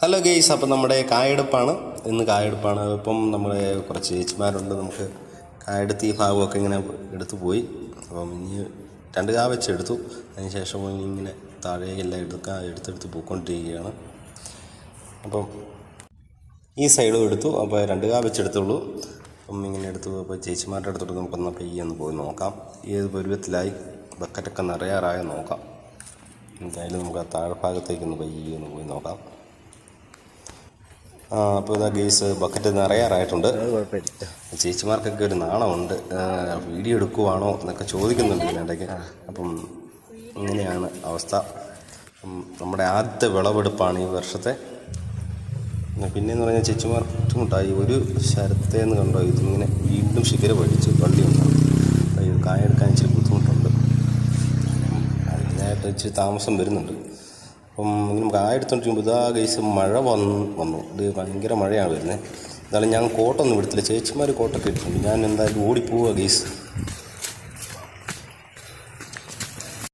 Hello guys അപ്പം നമ്മുടെ കായെടുപ്പാണ്. ഇന്ന് കായെടുപ്പാണ്. ഇപ്പം നമ്മുടെ കുറച്ച് ചേച്ചിമാരുണ്ട്. നമുക്ക് കായെടുത്ത് ഈ ഭാഗമൊക്കെ ഇങ്ങനെ എടുത്തു പോയി. അപ്പം ഇനി രണ്ട് കാ വെച്ചെടുത്തു. അതിന് ശേഷം ഇങ്ങനെ താഴേക്കെല്ലാം എടുക്കാൻ എടുത്തെടുത്ത് പോയിക്കൊണ്ടിരിക്കുകയാണ്. അപ്പം ഈ സൈഡും എടുത്തു. അപ്പോൾ രണ്ട് കാ വെച്ചെടുത്തുള്ളൂ. അപ്പം ഇങ്ങനെ എടുത്തു. അപ്പോൾ ചേച്ചിമാരുടെ അടുത്തോട്ട് നമുക്കൊന്ന് പെയ്യൊന്ന് പോയി നോക്കാം. ഏത് പരുവത്തിലായി ബക്കറ്റൊക്കെ നിറയാറായി നോക്കാം. എന്തായാലും നമുക്ക് ആ താഴ്ഭാഗത്തേക്ക് ഒന്ന് പെയ്യൊന്ന് പോയി നോക്കാം. അപ്പോൾ ഇതാ ഗെയ്സ് ബക്കറ്റ് നിറയാറായിട്ടുണ്ട്. ചേച്ചിമാർക്കൊക്കെ ഒരു നാണമുണ്ട്. വീഡിയോ എടുക്കുവാണോ എന്നൊക്കെ ചോദിക്കുന്നുണ്ട് ഇതിനിടയ്ക്ക് അപ്പം ഇങ്ങനെയാണ് അവസ്ഥ. നമ്മുടെ ആദ്യത്തെ വിളവെടുപ്പാണ് ഈ വർഷത്തെ. പിന്നെയെന്ന് പറഞ്ഞാൽ ചേച്ചിമാർ ബുദ്ധിമുട്ടായി. ഒരു ശരത്തേന്ന് കണ്ടോ ഇതിങ്ങനെ വീണ്ടും ശിഖര പഠിച്ച് വള്ളി ഉണ്ടാവും. കായെടുക്കാൻ ഇച്ചിരി ബുദ്ധിമുട്ടുണ്ട്. അതിനായിട്ട് ഇച്ചിരി താമസം വരുന്നുണ്ട്. അപ്പം ഇങ്ങനെ ആ എടുത്തോണ്ടിരിക്കുമ്പോൾ ഇതാ കേസ് മഴ വന്നു വന്നു. ഇത് ഭയങ്കര മഴയാണ് വരുന്നത് എന്നാലും ഞാൻ കോട്ടൊന്നും എടുത്തില്ല. ചേച്ചിമാർ കോട്ടൊക്കെ ഇട്ടിട്ടുണ്ട് ഞാൻ എന്തായാലും ഓടിപ്പോവുക കേസ്